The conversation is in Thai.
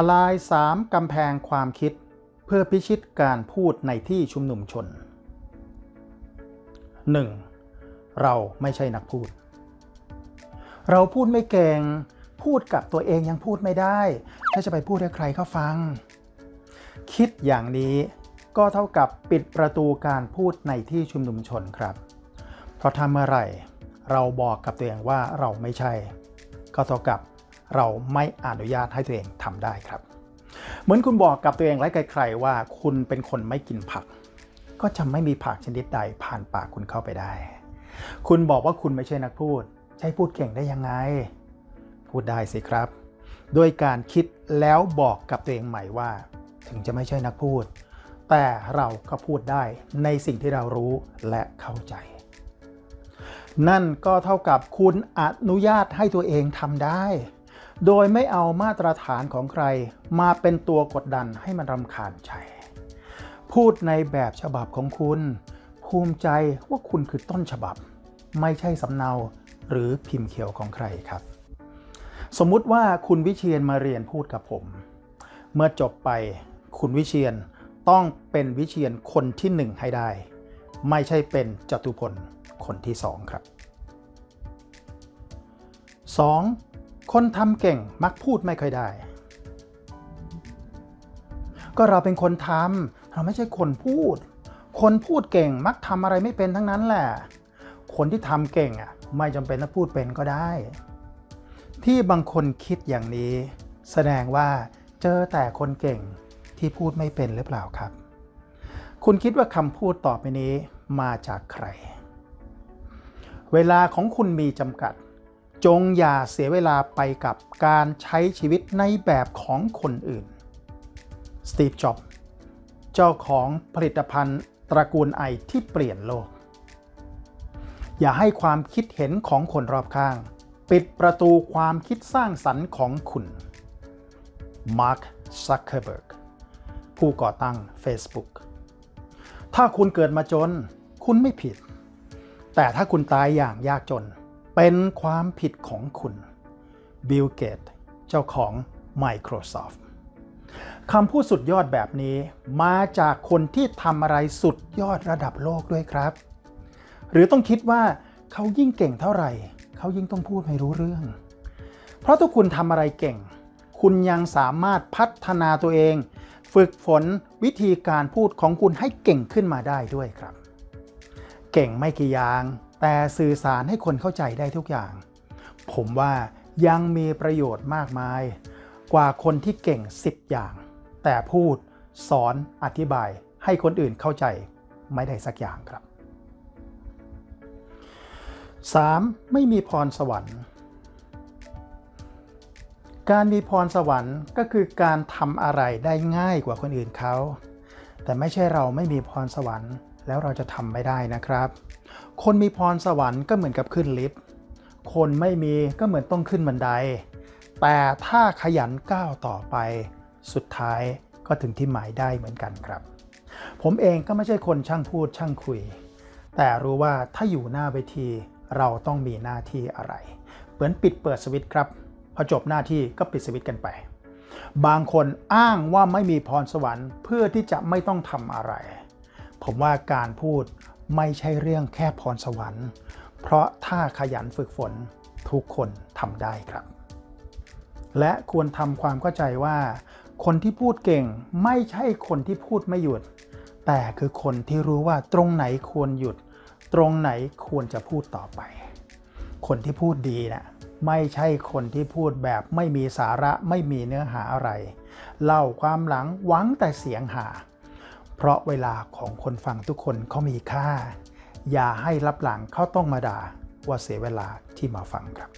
ทลาย3กำแพงความคิดเพื่อพิชิตการพูดในที่ชุมนุมชน 1. เราไม่ใช่นักพูด เราพูดไม่เก่ง พูดกับตัวเองยังพูดไม่ได้ ถ้าจะไปพูดให้ใครเขาฟัง คิดอย่างนี้ก็เท่ากับปิดประตูการพูดในที่ชุมนุมชนครับ เพราะถ้าเมื่อไหร่ เราบอกกับตัวเองว่าเราไม่ใช่ ก็เท่ากับ เราไม่อนุญาตให้ตัวเองทำได้ครับ เหมือนคุณบอกกับตัวเองไร้ใครๆว่าคุณเป็นคนไม่กินผัก ก็จะไม่มีผักชนิดใดผ่านปากคุณเข้าไปได้ คุณบอกว่าคุณไม่ใช่นักพูด ใช้พูดเก่งได้ยังไง พูดได้สิครับโดยการคิดแล้วบอกกับตัวเองใหม่ว่า ถึงจะไม่ใช่นักพูด แต่เราก็พูดได้ในสิ่งที่เรารู้และเข้าใจ นั่นก็เท่ากับคุณอนุญาตให้ตัวเองทำได้ โดยไม่เอามาตรฐานของใคร มาเป็นตัวกดดันให้มันรำคาญใจ พูดในแบบฉบับของคุณ ภูมิใจว่าคุณคือต้นฉบับ ไม่ใช่สำเนาหรือพิมพ์เขียวของใครครับ สมมุติว่าคุณวิเชียนมาเรียนพูดกับผม เมื่อจบไปคุณวิเชียนต้องเป็นวิเชียนคนที่หนึ่งให้ได้ ไม่ใช่เป็นจตุพลคนที่สองครับ 2. คนทำเก่งมักพูดไม่ค่อยได้ ก็เราเป็นคนทำเราไม่ใช่คนพูด คนพูดเก่งมักทำอะไรไม่เป็นทั้งนั้นแหละ คนที่ทำเก่งอะไม่จำเป็นต้องพูดเป็นก็ได้ ที่บางคนคิดอย่างนี้ แสดงว่าเจอแต่คนเก่งที่พูดไม่เป็นหรือเปล่าครับ คุณคิดว่าคำพูดต่อไปนี้มาจากใคร เวลาของคุณมีจำกัด จงอย่าเสียเวลาไปกับการใช้ชีวิตในแบบของคนอื่น สตีฟ จ็อบส์เจ้าของผลิตภัณฑ์ตระกูลไอที่เปลี่ยนโลก อย่าให้ความคิดเห็นของคนรอบข้าง ปิดประตูความคิดสร้างสรรค์ของคุณ มาร์ค ซักเคเบิร์ก ผู้ก่อตั้ง Facebook ถ้าคุณเกิดมาจน คุณไม่ผิด แต่ถ้าคุณตายอย่างยากจน เป็นความผิดของคุณบิลเกตเจ้าของ Microsoft คำพูดสุดยอดแบบนี้มาจากคนที่ทำอะไรสุดยอดระดับโลกด้วยครับ หรือต้องคิดว่าเขายิ่งเก่งเท่าไหร่ เขายิ่งต้องพูดไม่รู้เรื่อง เพราะถ้าคุณทำอะไรเก่ง คุณยังสามารถพัฒนาตัวเอง ฝึกฝนวิธีการพูดของคุณให้เก่งขึ้นมาได้ด้วยครับ เก่งไม่กี่อย่าง แต่สื่อสารให้คนเข้าใจได้ทุกอย่าง ผมว่ายังมีประโยชน์มากมาย กว่าคนที่เก่ง 10 อย่าง แต่พูดสอนอธิบายให้คนอื่นเข้าใจไม่ได้สักอย่างครับ 3. ไม่มีพรสวรรค์ การมีพรสวรรค์ก็คือการทำอะไรได้ง่ายกว่าคนอื่นเขา แต่ไม่ใช่เราไม่มีพรสวรรค์ แล้วเราจะทำไม่ได้นะครับ คนมีพรสวรรค์ก็เหมือนกับขึ้นลิฟต์ คนไม่มีก็เหมือนต้องขึ้นบันได แต่ถ้าขยันก้าวต่อไป สุดท้ายก็ถึงที่หมายได้เหมือนกันครับ ผมเองก็ไม่ใช่คนช่างพูดช่างคุย แต่รู้ว่าถ้าอยู่หน้าเวทีเราต้องมีหน้าที่อะไร เหมือนปิดเปิดสวิตช์ครับพอจบหน้าที่ก็ปิดสวิตช์กันไป บางคนอ้างว่าไม่มีพรสวรรค์เพื่อที่จะไม่ต้องทำอะไร ผมว่าการพูดไม่ใช่เรื่องแค่พรสวรรค์ เพราะถ้าขยันฝึกฝนทุกคนทำได้ครับ และควรทำความเข้าใจว่า คนที่พูดเก่งไม่ใช่คนที่พูดไม่หยุด แต่คือคนที่รู้ว่าตรงไหนควรหยุด ตรงไหนควรจะพูดต่อไป คนที่พูดดีนะไม่ใช่คนที่พูดแบบไม่มีสาระไม่มีเนื้อหาอะไร เล่าความหลังหวังแต่เสียงหา เพราะเวลาของคนฟังทุกคนเขามีค่า อย่าให้รับหลังเขาต้องมาด่าว่าเสียเวลาที่มาฟังครับ